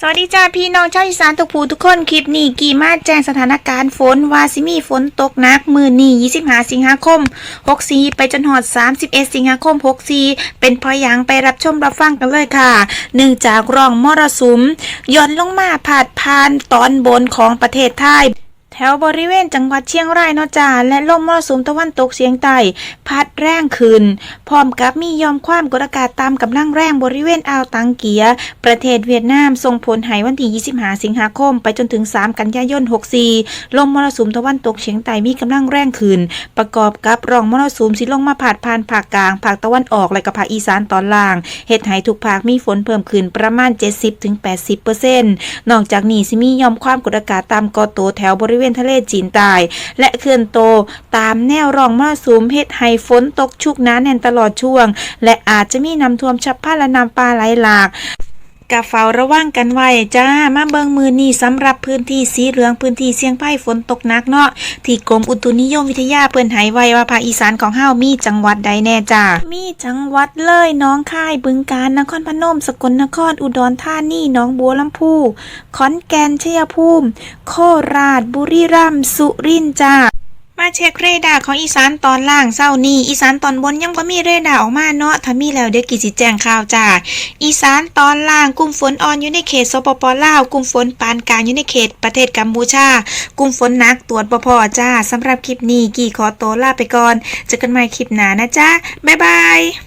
สวัสดีจ้าพี่น้องชาวอีสานทุกผู้ทุกคนคลิปนี้กี่มาแจ้งสถานการณ์ฝนว่าสิมีฝนตกหนักมือนี้25 สิงหาคม 64 ไปจนหอด 31 สิงหาคม 64 เป็นพอยังไปรับชมรับฟังกันเลยค่ะเนื่องจากร่องมรสุมย้อนลงมาผาดผ่านตอนบนของประเทศไทย แถวบริเวณจังหวัดเชียงรายเนาะจ้าและลมมรสุมตะวันตกเฉียงใต้พัดแรงขึ้น พร้อมกับมียอมความกดอากาศตามกำลังแรงบริเวณอ่าวตังเกีย ประเทศเวียดนามส่งผลให้วันที่ 25 สิงหาคม ไปจนถึง 3 กันยายน 64 ลมมรสุมตะวันตกเฉียงใต้มีกำลังแรงขึ้น ประกอบกับร่องมรสุมสิลงมาผาดผ่านภาคกลางภาคตะวันออกและก็ภาคอีสานตอนล่างเฮ็ดให้ทุกภาคมีฝนเพิ่มขึ้นประมาณ 70-80%นอกจากนี้สิมียอมความกดอากาศตามกอโตแถวบริเวณทะเลจีนใต้และเคลื่อนโตตามแนวร่องมรสุมเฮ็ดให้ฝนตกชุกหนาแน่นตลอดช่วง และอาจจะมีน้ำท่วมฉับพลันและน้ำป่าไหลหลาก กะเฝ้าระวังกันไว้จ้ามาเบิงมือนี้สำหรับพื้นที่สีเหลืองพื้นที่เสี่ยงภัยฝนตกหนักเนาะที่กรมอุตุนิยมวิทยาเปิ้นหายไว้ว่าภาคอีสานของเฮามีจังหวัดใดแน่จ้ามีจังหวัดเลยน้องค่ายบึงกาฬนครพนม สกลนครอุดรธานีหนองบัวลำพูขอนแก่นชัยภูมิ โคราชบุรีรัมย์สุรินทร์จ้า มาเช็คเรดาร์ของอีสานตอนล่างเศร้านี้อีสานตอนบนยังบ่มีเรดาร์ออกมาเนาะถ้ามีแล้วเดี๋ยวกิสิแจ้งข่าวจ้าอีสานตอนล่างกลุ่มฝนอ่อนอยู่ในเขตสปปลาวกลุ่มฝนปานกลางอยู่ในเขตประเทศกัมพูชากลุ่มฝนหนักตรวจบ่พอจ้าสำหรับคลิปนี้กี่ขอตัวลาไปก่อนเจอกันใหม่คลิปหน้านะจ้าบ๊ายบาย